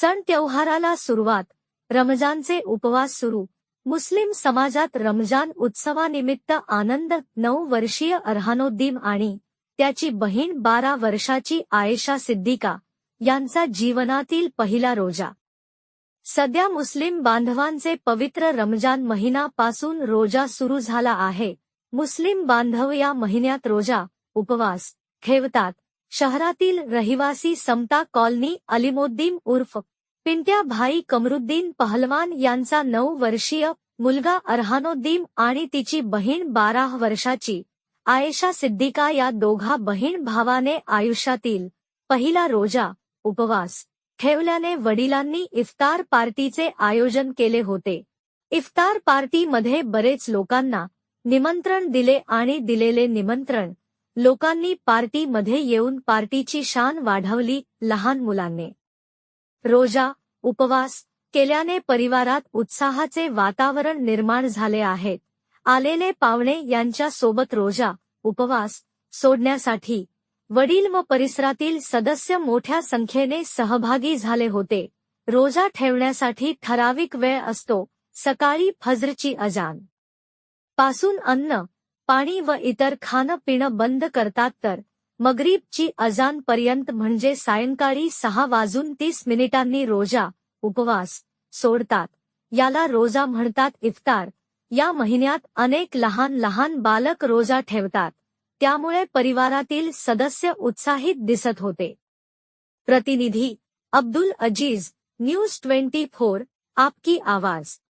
सण त्योहाराला सुरुवात. रमजानचे उपवास सुरू. मुस्लिम समाजात रमजान उत्सवानिमित्त आनंद नऊ वर्षीय अर्हानोद्दीन आणि त्याची बहीण बारा वर्षाची आयशा सिद्दीका यांचा जीवनातील पहिला रोजा. सध्या मुस्लिम बांधवांचे पवित्र रमजान महिनापासून रोजा सुरू झाला आहे. मुस्लिम बांधव या महिन्यात रोजा उपवास ठेवतात शहरातील रहिवासी समता कॉलनी अलिमोद्दीन उर्फ पिंट्या भाई कमरुद्दीन पहलवान यांचा नऊ वर्षीय मुलगा अरहानोद्दीन आणि तिची बहीण बारा वर्षाची. आयशा सिद्दीका या दोघा बहीण भावाने आयुष्यातील पहिला रोजा उपवास ठेवल्याने वडिलांनी इफ्तार पार्टीचे आयोजन केले होते. इफ्तार पार्टीमध्ये बरेच लोकांना निमंत्रण दिले आणि दिलेले निमंत्रण लोकांनी पार्टीमध्ये येऊन पार्टीची शान वाढवली लहान मुलांनी. रोजा उपवास केल्याने परिवारात उत्साहाचे वातावरण निर्माण झाले आहेत आलेले पावणे यांच्या सोबत रोजा उपवास सोडण्यासाठी वडील व परिसरातील सदस्य मोठ्या संख्येने सहभागी झाले होते. रोजा ठेवण्यासाठी ठराविक वेळ असतो. सकाळी फजरची अजान. पासून अन्न पाणी व इतर खाणं पिणं बंद करतात तर मगरीबची अजान पर्यंत म्हणजे सायंकाळी सहा वाजून तीस मिनिटांनी रोजा उपवास सोडतात. याला रोजा म्हणतात इफ्तार. या महिन्यात अनेक लहान लहान बालक रोजा ठेवतात. त्यामुळे परिवारातील सदस्य उत्साहित दिसत होते. प्रतिनिधी Abdul Aziz News twenty four आपकी आवाज.